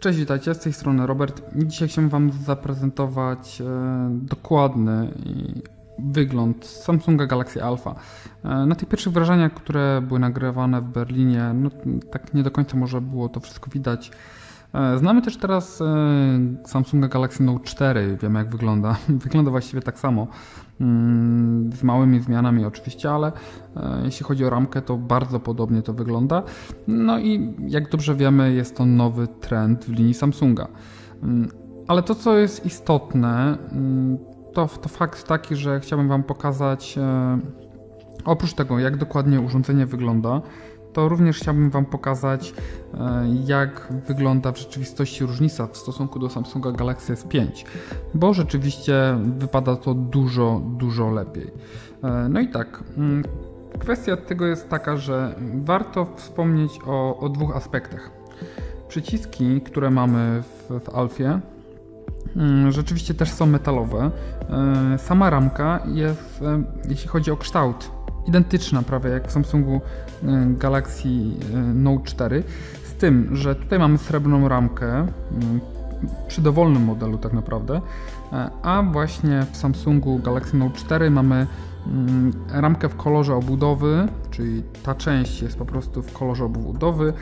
Cześć, witajcie, z tej strony Robert. Dzisiaj chciałem Wam zaprezentować e, dokładny wygląd Samsunga Galaxy Alpha. E, na tych pierwszych wrażeniach, które były nagrywane w Berlinie, no, tak nie do końca może było to wszystko widać. E, znamy też teraz e, Samsunga Galaxy Note 4, wiemy jak wygląda. Wygląda właściwie tak samo, mm, z małymi zmianami oczywiście, ale e, jeśli chodzi o ramkę, to bardzo podobnie to wygląda. No i jak dobrze wiemy, jest to nowy trend w linii Samsunga. Mm, ale to, co jest istotne, mm, to, to fakt taki, że chciałbym Wam pokazać, oprócz tego, jak dokładnie urządzenie wygląda, to również chciałbym Wam pokazać, e, jak wygląda w rzeczywistości różnica w stosunku do Samsunga Galaxy S5, bo rzeczywiście wypada to dużo, dużo lepiej. E, no i tak, mm, kwestia tego jest taka, że warto wspomnieć o, o dwóch aspektach. Przyciski, które mamy w, w Alfie, mm, rzeczywiście też są metalowe. E, sama ramka jest, jeśli chodzi o kształt, identyczna prawie jak w Samsungu e, Galaxy e, Note 4, z tym, że tutaj mamy srebrną ramkę przy dowolnym modelu tak naprawdę, e, a właśnie w Samsungu Galaxy Note 4 mamy ramkę w kolorze obudowy, czyli ta część jest po prostu w kolorze obudowy,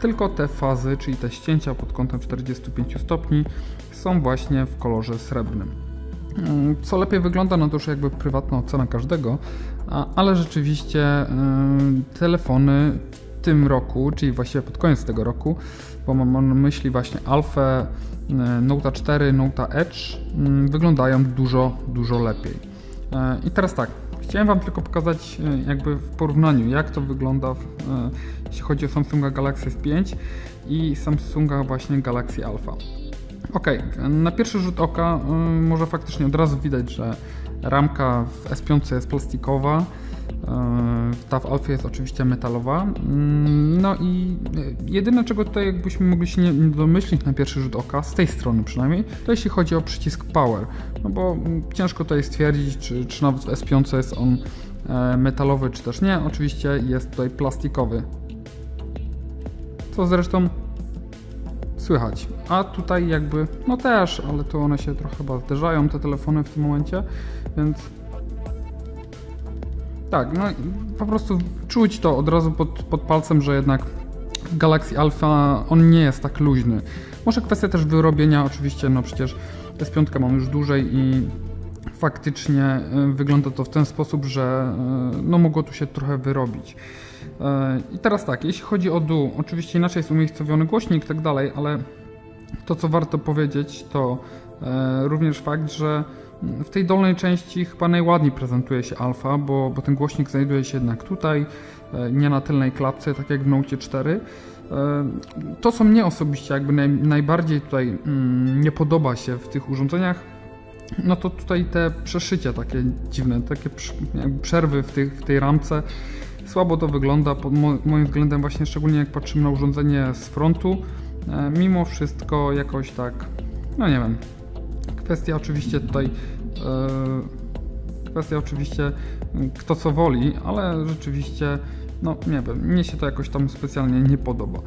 tylko te fazy, czyli te ścięcia pod kątem 45 stopni są właśnie w kolorze srebrnym. Co lepiej wygląda, no to już jakby prywatna ocena każdego, ale rzeczywiście y, telefony w tym roku, czyli właściwie pod koniec tego roku, bo mam na myśli właśnie y, Note 4, Note Edge, y, wyglądają dużo, dużo lepiej. I teraz tak, chciałem Wam tylko pokazać jakby w porównaniu, jak to wygląda, w, jeśli chodzi o Samsunga Galaxy S5 i Samsunga właśnie Galaxy Alpha. Ok, na pierwszy rzut oka może faktycznie od razu widać, że Ramka w S5 jest plastikowa, e, ta w Alfie jest oczywiście metalowa. Mm, no i jedyne czego tutaj jakbyśmy mogli się nie domyślić na pierwszy rzut oka, z tej strony przynajmniej, to jeśli chodzi o przycisk Power. No bo ciężko tutaj stwierdzić, czy, czy nawet w S5 jest on e, metalowy, czy też nie. Oczywiście jest tutaj plastikowy. Co zresztą słychać. A tutaj jakby, no też, ale to one się trochę chyba zderzają, te telefony w tym momencie, więc tak, no po prostu czuć to od razu pod, pod palcem, że jednak Galaxy Alpha on nie jest tak luźny. Może kwestia też wyrobienia, oczywiście, no przecież S5 mam już dłużej i faktycznie y, wygląda to w ten sposób, że y, no mogło tu się trochę wyrobić. Y, I teraz tak, jeśli chodzi o dół, oczywiście inaczej jest umiejscowiony głośnik i tak dalej, ale to co warto powiedzieć to również fakt, że w tej dolnej części chyba najładniej prezentuje się alfa, bo, bo ten głośnik znajduje się jednak tutaj, nie na tylnej klapce, tak jak w Note 4. To, co mnie osobiście jakby naj, najbardziej tutaj mm, nie podoba się w tych urządzeniach, no to tutaj te przeszycia takie dziwne, takie przerwy w, tych, w tej ramce. Słabo to wygląda pod moim względem właśnie szczególnie jak patrzymy na urządzenie z frontu. E, mimo wszystko jakoś tak, no nie wiem. Kwestia oczywiście tutaj e, kwestia oczywiście kto co woli, ale rzeczywiście no nie wiem, mnie się to jakoś tam specjalnie nie podoba.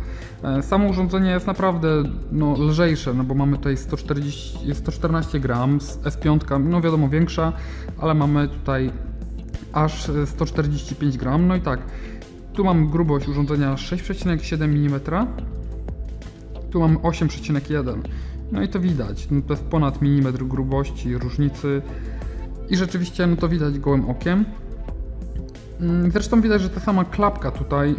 E, samo urządzenie jest naprawdę no, lżejsze, no bo mamy tutaj 140, 114 gram, S5, no wiadomo większa, ale mamy tutaj aż 145 gram, no i tak, tu mam grubość urządzenia 6,7 mm, tu mam 8,1 no i to widać, no to jest ponad milimetr grubości różnicy i rzeczywiście no to widać gołym okiem. Mm, zresztą widać, że ta sama klapka tutaj e,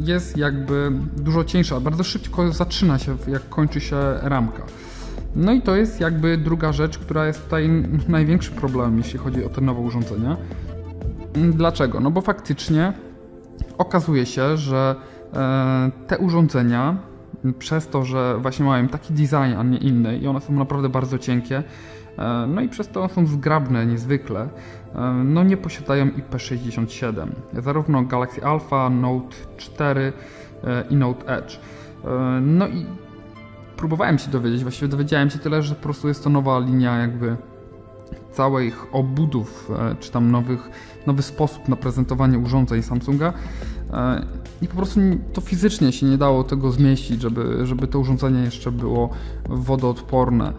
jest jakby dużo cieńsza, bardzo szybko zaczyna się, jak kończy się ramka. No i to jest jakby druga rzecz, która jest tutaj największym problemem, jeśli chodzi o te nowe urządzenia. Mm, dlaczego? No bo faktycznie okazuje się, że e, te urządzenia przez to, że właśnie mają taki design, a nie inny i one są naprawdę bardzo cienkie, no i przez to są zgrabne niezwykle, no nie posiadają IP67. Zarówno Galaxy Alpha, Note 4 e, i Note Edge. E, no i próbowałem się dowiedzieć, właściwie dowiedziałem się tyle, że po prostu jest to nowa linia jakby całych obudów, e, czy tam nowych, nowy sposób na prezentowanie urządzeń Samsunga. I po prostu to fizycznie się nie dało tego zmieścić, żeby, żeby to urządzenie jeszcze było wodoodporne.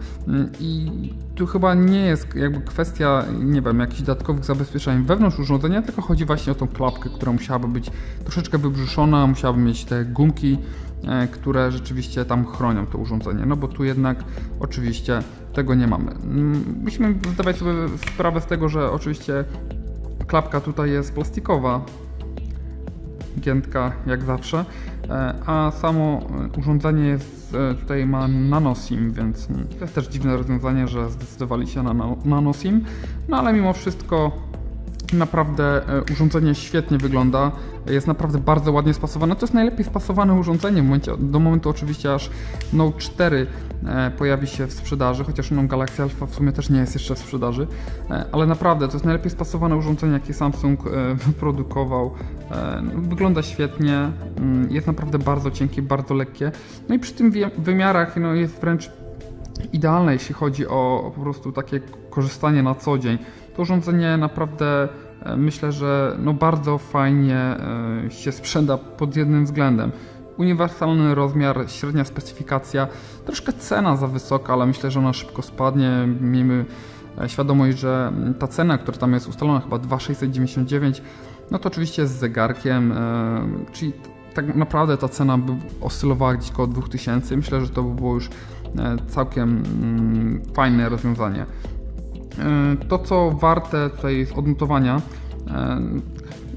I tu chyba nie jest jakby kwestia, nie wiem, jakichś dodatkowych zabezpieczeń wewnątrz urządzenia, tylko chodzi właśnie o tą klapkę, która musiałaby być troszeczkę wybrzuszona, musiałaby mieć te gumki, e, które rzeczywiście tam chronią to urządzenie. No bo tu jednak oczywiście tego nie mamy. Musimy zdawać sobie sprawę z tego, że oczywiście klapka tutaj jest plastikowa, giętka jak zawsze, e, a samo urządzenie jest, e, tutaj ma nanosim, więc to jest też dziwne rozwiązanie, że zdecydowali się na nanosim, no ale mimo wszystko Naprawdę e, urządzenie świetnie wygląda, jest naprawdę bardzo ładnie spasowane. To jest najlepiej spasowane urządzenie momencie, do momentu oczywiście aż Note 4 e, pojawi się w sprzedaży, chociaż no Galaxy Alpha w sumie też nie jest jeszcze w sprzedaży, e, ale naprawdę to jest najlepiej spasowane urządzenie, jakie Samsung wyprodukował. No, wygląda świetnie, mm, jest naprawdę bardzo cienkie, bardzo lekkie. No i przy tym wymiarach no, jest wręcz idealne, jeśli chodzi o, o po prostu takie korzystanie na co dzień. To urządzenie naprawdę e, myślę, że no bardzo fajnie e, się sprzeda pod jednym względem. Uniwersalny rozmiar, średnia specyfikacja, troszkę cena za wysoka, ale myślę, że ona szybko spadnie. Miejmy e, świadomość, że ta cena, która tam jest ustalona, chyba 2,699, no to oczywiście z zegarkiem, czyli tak naprawdę ta cena by oscylowała gdzieś około 2000. Myślę, że to by było już całkiem mm, fajne rozwiązanie. E, to, co warte tutaj jest odnotowania, e,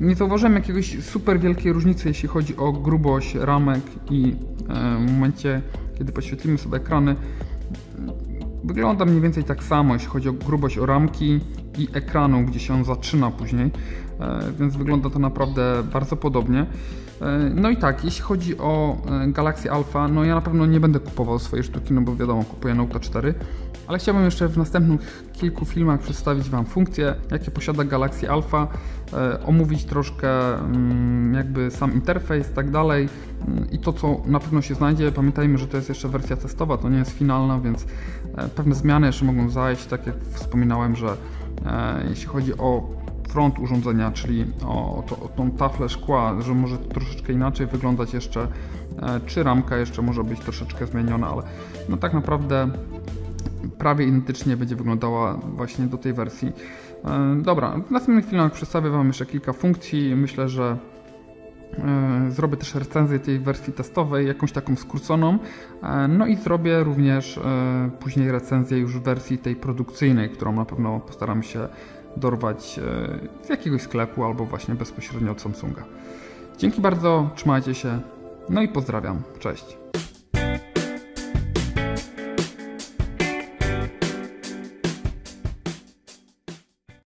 nie zauważyłem jakiegoś super wielkiej różnicy, jeśli chodzi o grubość ramek i e, w momencie, kiedy podświetlimy sobie ekrany, wygląda mniej więcej tak samo, jeśli chodzi o grubość o ramki i ekranu, gdzie się on zaczyna później, więc wygląda to naprawdę bardzo podobnie. No i tak, jeśli chodzi o Galaxy Alpha, no ja na pewno nie będę kupował swojej sztuki, no bo wiadomo, kupuję Note 4, ale chciałbym jeszcze w następnych kilku filmach przedstawić Wam funkcje, jakie posiada Galaxy Alpha, e, omówić troszkę mm, jakby sam interfejs i tak dalej mm, i to co na pewno się znajdzie. Pamiętajmy, że to jest jeszcze wersja testowa, to nie jest finalna, więc e, pewne zmiany jeszcze mogą zajść, tak jak wspominałem, że e, jeśli chodzi o front urządzenia, czyli o, to, o tą taflę szkła, że może troszeczkę inaczej wyglądać jeszcze, czy ramka jeszcze może być troszeczkę zmieniona, ale no tak naprawdę prawie identycznie będzie wyglądała właśnie do tej wersji. E, dobra, w następnych filmach przedstawię Wam jeszcze kilka funkcji. Myślę, że e, Zrobię też recenzję tej wersji testowej, jakąś taką skróconą. E, no i zrobię również później recenzję już wersji tej produkcyjnej, którą na pewno postaram się dorwać z jakiegoś sklepu albo właśnie bezpośrednio od Samsunga. Dzięki bardzo, trzymajcie się, no i pozdrawiam. Cześć.